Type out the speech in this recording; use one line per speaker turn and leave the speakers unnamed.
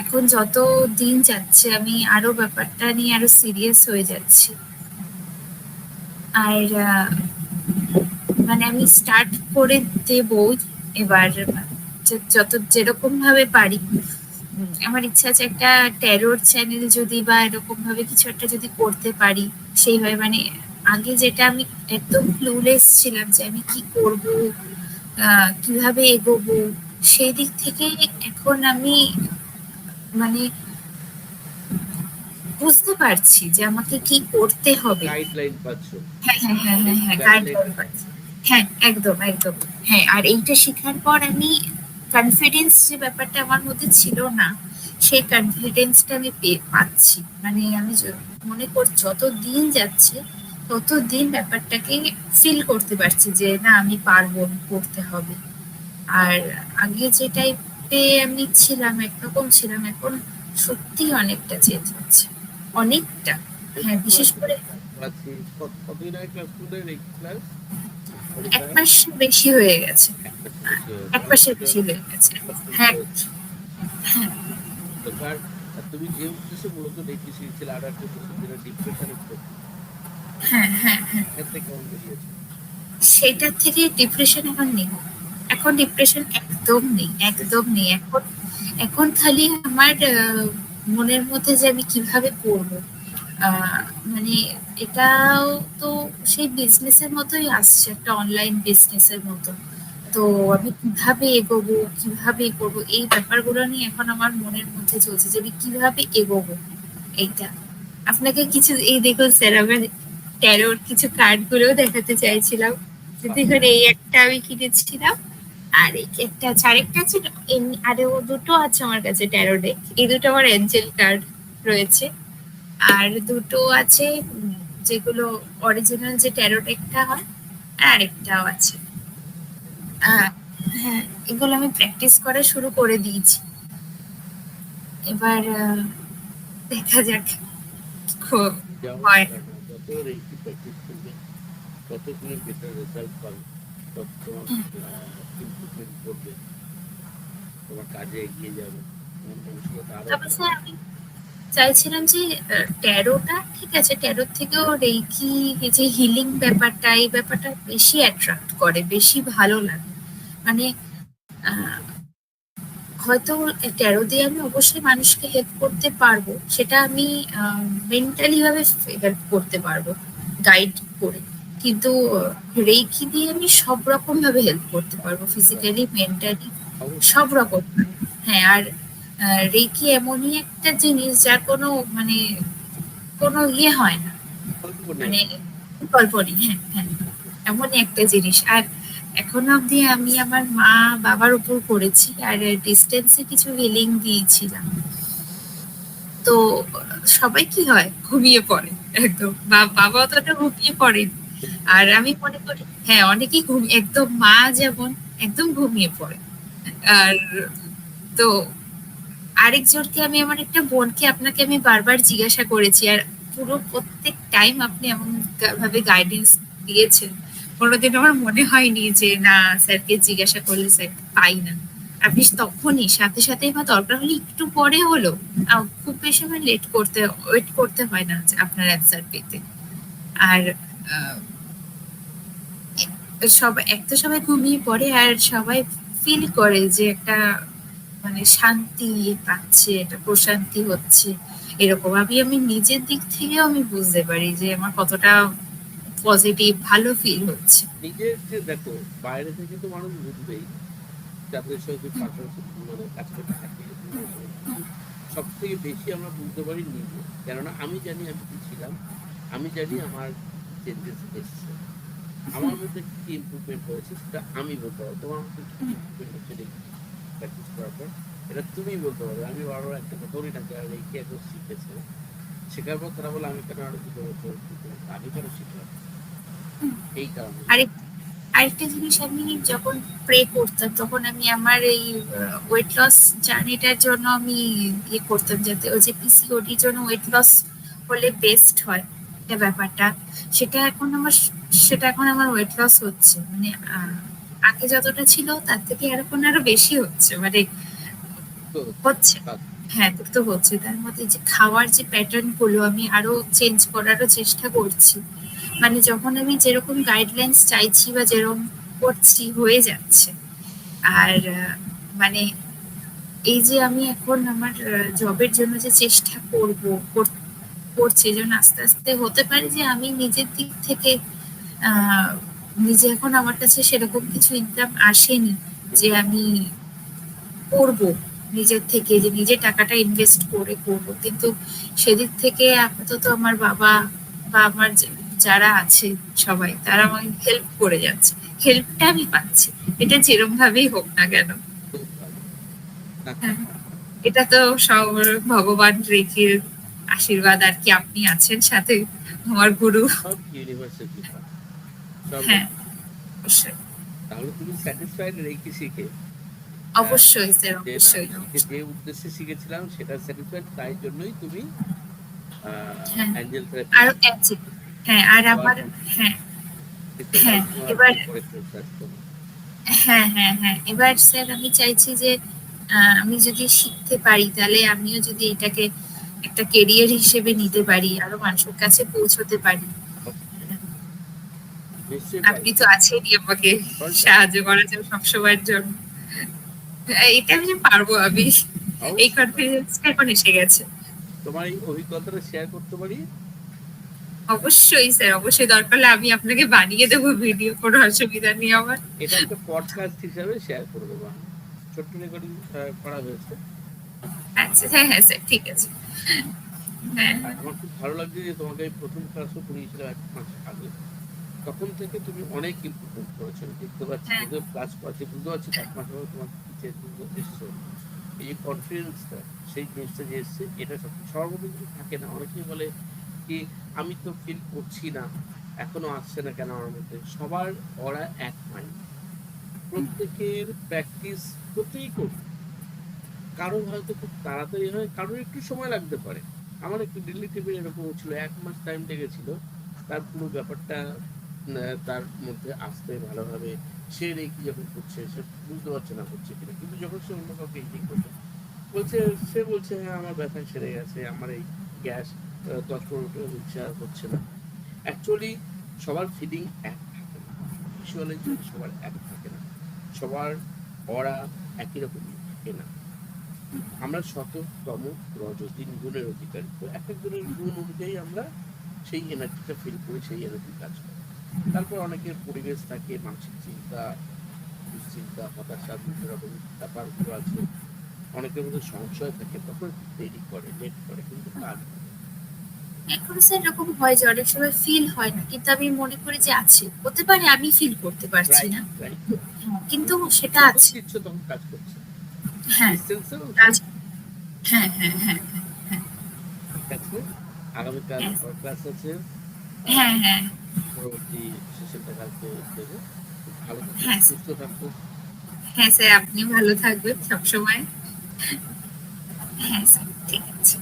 এখন যত দিন যাচ্ছে, আমি আরও ব্যাপারটা নিয়ে আরও সিরিয়াস হয়ে যাচ্ছি। আর মানে আমি স্টার্ট করে দেব এবার যত যেরকম ভাবে পারি। আমার ইচ্ছা আছে একটা ট্যারোর চ্যানেল যদি বা এরকম ভাবে কিছু একটা যদি করতে পারি, সেইভাবে মানে আগে যেটা আমি একদম ক্লুলেস ছিলাম যে আমি কি করব কীভাবে এগোবো, সেই দিক থেকে এখন আমি মানে বুঝতে পারছি যে আমাকে কি করতে হবে।
গাইডলাইন পাচ্ছ।
হ্যাঁ হ্যাঁ হ্যাঁ হ্যাঁ হ্যাঁ পাচ্ছি। হ্যাঁ একদম একদম। হ্যাঁ আর এইটা শেখার পর আমি কনফিডেন্স যে ব্যাপারটা আমার মধ্যে ছিল না সেই কনফিডেন্সটা আমি পেয়ে পাচ্ছি। মানে আমি মনে করছি যত দিন যাচ্ছে তত দিন ব্যাপারটাকে ফিল করতে পারছি যে না আমি পারব করতে হবে। আর আগে যে টাইপে আমি ছিলাম, একরকম ছিলাম। এখন সত্যি অনেকটা চেঞ্জ হচ্ছে। অনেকটা। হ্যাঁ বিশেষ করে
আগে
এক মাস বেশি হয়ে গেছে। এক মাসের বেশি হয়ে গেছে। হ্যাঁ।
আর তুমি একটা
হ্যাঁ হ্যাঁ হ্যাঁ। সেটার থেকে ডিপ্রেশন এখন নেই। এখন ডিপ্রেশন একদম নেই একদম নেই। এখন এখন খালি আমার মনের মধ্যে যে আমি কীভাবে করব। মানে এটাও তো সেই বিজনেসের মতোই আসছে, একটা অনলাইন বিজনেসের মতো। তো আমি কীভাবে এগোবো, কীভাবে করব, এই ব্যাপারগুলো নিয়ে এখন আমার মনের মধ্যে চলছে যে আমি কীভাবে এগোবো এইটা। আপনাকে কিছু, এই দেখুন স্যার আমার ট্যারোর কিছু কার্ড গুলোও দেখাতে চাইছিলাম। যে দেখুন এই একটা আমি কিনেছিলাম আর একটা আছে আরেকটা আছে এমনি আরও দুটো আছে আমার কাছে ট্যারো ডেক এই দুটো আমার এঞ্জেল কার্ড রয়েছে। আর দুটো আছে যেগুলো অরিজিনাল যে ট্যারো ডেকটা হয়, আর আরেকটাও আছে। হ্যাঁ এগুলো আমি প্র্যাকটিস করা শুরু করে দিয়েছি। এবার দেখা যাক খুব হয়।
তত তুমি বেটার রেজাল্ট পাবে। তত ইমপ্রুভমেন্ট করবে তোমার কাজে এগিয়ে যাবে
চাইছিলাম যে ট্যারোটা ঠিক আছে ট্যারোর থেকেও রেকি যে হিলিং ব্যাপারটা, এই ব্যাপারটা বেশি অ্যাট্রাক্ট করে, বেশি ভালো লাগে। মানে হয়তো ট্যারো দিয়ে আমি অবশ্যই মানুষকে হেল্প করতে পারব, সেটা আমি মেন্টালি ভাবে হেল্প করতে পারব গাইড করে। কিন্তু রেকি দিয়ে আমি সব রকম ভাবে হেল্প করতে পারব ফিজিক্যালি মেন্টালি সব রকম। হ্যাঁ আর রেকি এমনই একটা জিনিস যার কোনো মানে কোনো ইয়ে হয় না। মানে গল্প নেই হ্যাঁ হ্যাঁ এমনই একটা জিনিস। আর এখন অবধি আমি আমার মা, বাবার উপর করেছি, আর ডিস্টেন্সে কিছু হিলিং দিয়েছিলাম। তো, সবাই কি হয়? ঘুমিয়ে পড়ে, একদম। বাবা অতটা ঘুমিয়ে পড়েন। আর আমি মনে করি হ্যাঁ অনেকেই ঘুম, একদম মা যেমন একদম ঘুমিয়ে পড়ে। আর তো আরেকজনকে আমি, আমার একটা বোনকে আপনাকে আমি বারবার জিজ্ঞাসা করেছি, আর পুরো প্রত্যেক টাইম আপনি এমন ভাবে গাইডেন্স দিয়েছেন। কোনোদিন আমার মনে হয়নি যে, না, স্যারকে জিজ্ঞাসা করলে স্যার পাই না। আপনি তখনই, সাথে সাথেই বা দরকার হলে একটু পরে হলো খুব বেশি আমার লেট করতে ওয়েট করতে হয় না আপনার অ্যান্সার পেতে। আর সবাই এক তো সবাই ঘুমিয়ে পড়ে আর সবাই ফিল করে যে একটা মানে শান্তি পাচ্ছে একটা প্রশান্তি হচ্ছে। এরকম আমি আমি নিজের দিক থেকেও আমি বুঝতে পারি যে আমার কতটা পজিটিভ ভালো ফিল হচ্ছে।
নিজের যে দেখো বাইরে থেকে তো মানুষ বুঝবেই যাদের সাথে পাশাপাশি সব থেকে। বেশি আমরা বুঝতে পারি নিজে। কেননা আমি জানি আমি কি ছিলাম। আমি জানি আমার চেঞ্জেস এসছে। আমার মধ্যে কি ইমপ্রুভমেন্ট হয়েছে সেটা আমি বলতে পারব। তোমার মধ্যে কি ইমপ্রুভমেন্ট হচ্ছে প্র্যাকটিস করার পর। এটা তুমি বলতে পারবে। আমি একটা কথা বলি না যে শিখেছে, শেখার পর তারা বলে, আমি কেন আরও দুটো বছর আমি কেন শিখলাম? এই কারণে।
আরেক, আরেকটা জিনিস আমি যখন প্রে করতাম, তখন আমি আমার এই ওয়েট লস জার্নিটার জন্য আমি ইয়ে করতাম যাতে ওই যে পিসিওডির জন্য ওয়েট লস হলে বেস্ট হয়। এটা ব্যাপারটা। সেটা এখন আমার সেটা এখন আমার ওয়েট লস হচ্ছে। মানে আগে যতটা ছিল তার থেকে এখন আরও বেশি হচ্ছে মানে হচ্ছে। হ্যাঁ দ্রুত হচ্ছে। তার মধ্যে যে খাওয়ার যে প্যাটার্নগুলো আমি আরও চেঞ্জ করারও চেষ্টা করছি। মানে যখন আমি যেরকম গাইডলাইন্স চাইছি বা যেরকম করছি হয়ে যাচ্ছে। আর মানে এই যে আমি এখন আমার জবের জন্য যে চেষ্টা করব কর- করছি যেন আস্তে আস্তে হতে পারে যে আমি নিজের দিক থেকে নিজে এখন আমার কাছে সেরকম কিছু ইনকাম আসেনি যে আমি করব নিজের থেকে যে নিজে টাকাটা ইনভেস্ট করে করব। কিন্তু সেদিক থেকে আপাতত আমার বাবা বা আমার যারা আছে সবাই তারা আমাকে হেল্প করে যাচ্ছে। হেল্পটা আমি পাচ্ছি এটা যেরম ভাবেই হোক না কেন। হ্যাঁ, এটা তো সব ভগবান রেখে আশীর্বাদ আর কি আপনি আছেন সাথে আমার গুরু। হ্যাঁ অবশ্যই।
তাহলে তুমি স্যাটিসফাইড রেখে শিখে?
অবশ্যই স্যার অবশ্যই।
যে উদ্দেশ্যে শিখেছিলাম সেটা স্যাটিসফাইড তাই জন্যই তুমি
হ্যাঁ।
অ্যাঞ্জেল থেরাপি
আর আছে হ্যাঁ আর আমার হ্যাঁ হ্যাঁ, এবার- হ্যাঁ হ্যাঁ হ্যাঁ এবার স্যার আমি চাইছি যে আহ, আমি যদি শিখতে পারি তাহলে আমিও যদি এটাকে একটা কেরিয়ার হিসেবে নিতে পারি আরও মানুষের কাছে পৌঁছতে পারি। আপনি তো আছেনই আমাকে সাহায্য করার জন্য সবসময়ের জন্য। এটা আমি পারব আমি। এই কনফিডেন্সটা এখন এসে গেছে।
তোমার এই অভিজ্ঞতাটা শেয়ার করতে পারি?
অবশ্যই স্যার অবশ্যই দরকার হলে আমি আপনাকে বানিয়ে দেবো ভিডিও কোনো অসুবিধা নেই আমার।
এটা একটা পডকাস্ট হিসাবে শেয়ার করে দেবো। ছোট্ট রেকর্ডিং করা হয়েছে।
আচ্ছা হ্যাঁ হ্যাঁ স্যার ঠিক আছে। হ্যাঁ।
আমার খুব ভালো লাগছে যে তোমাকে প্রথম ক্লাসও পড়িয়েছিলাম এক মাস আগে। তখন থেকে তুমি অনেক ইম্প্রুভমেন্ট করেছ। দেখতে পাচ্ছি
হ্যাঁ।
যে ক্লাস করছি বুঝতে পারছি এক মাস আগে তোমার কি চেঞ্জ এসছে। এই যে কনফিডেন্সটা সেই জিনিসটা যে এসছে এটা সব কিন্তু থাকে না। অনেকেই বলে কি আমি তো ফিল করছি না এখনও আসছে না কেন আমার মধ্যে? সবার ওরা এক মাইন্ড প্রত্যেকের প্র্যাকটিস প্রত্যেকেই করবে কারও হয়তো খুব তাড়াতাড়ি হয় কারোর একটু সময় লাগতে পারে। আমার একটু রিলেটিভের এরকম ছিল এক মাস টাইম লেগেছিল। তার পুরো ব্যাপারটা তার মধ্যে আসতে ভালোভাবে সে রেখি যখন করছে, সে বুঝতে পারছে না করছে কিনা। কিন্তু যখন সে অন্য কাউকে হিটিং করছে, বলছে, সে বলছে হ্যাঁ আমার ব্যথা সেরে গেছে, আমার এই গ্যাস পনেরোটা হচ্ছে আর হচ্ছে না। অ্যাকচুয়ালি সবার ফিলিং এক থাকে না। ভিজুয়ালাইজ সবার এক থাকে না। সবার অরা একই রকমই থাকে না। আমরা শততম রজ তিন গুণের অধিকারী। তো এক একজনের গুণ অনুযায়ী আমরা সেই এনার্জিটা ফিল করি, সেই এনার্জি কাজ করে। তারপর অনেকের পরিবেশ থাকে মানসিক চিন্তা দুশ্চিন্তা হতাশা বিভিন্ন রকম ব্যাপারগুলো আছে। অনেকের মধ্যে সংশয় থাকে তখন দেরি করে লেট করে কিন্তু কাজ
এখন স্যার এরকম হয় যে অনেক সময় ফিল হয় না কিন্তু আমি মনে করি যে আছে। হতে পারে আমি ফিল করতে পারছি না। হ্যাঁ, কিন্তু সেটা আছে।
ইচ্ছে তখন কাজ করছে।
হ্যাঁ হ্যাঁ হ্যাঁ হ্যাঁ
আগামীকাল ক্লাস আছে।
হ্যাঁ হ্যাঁ।
পরবর্তী সেশনটা কালকে দেবো। ভালো
হ্যাঁ।
সুস্থ থাকো
হ্যাঁ স্যার আপনি ভালো থাকবেন সবসময়। হ্যাঁ স্যার ঠিক আছে।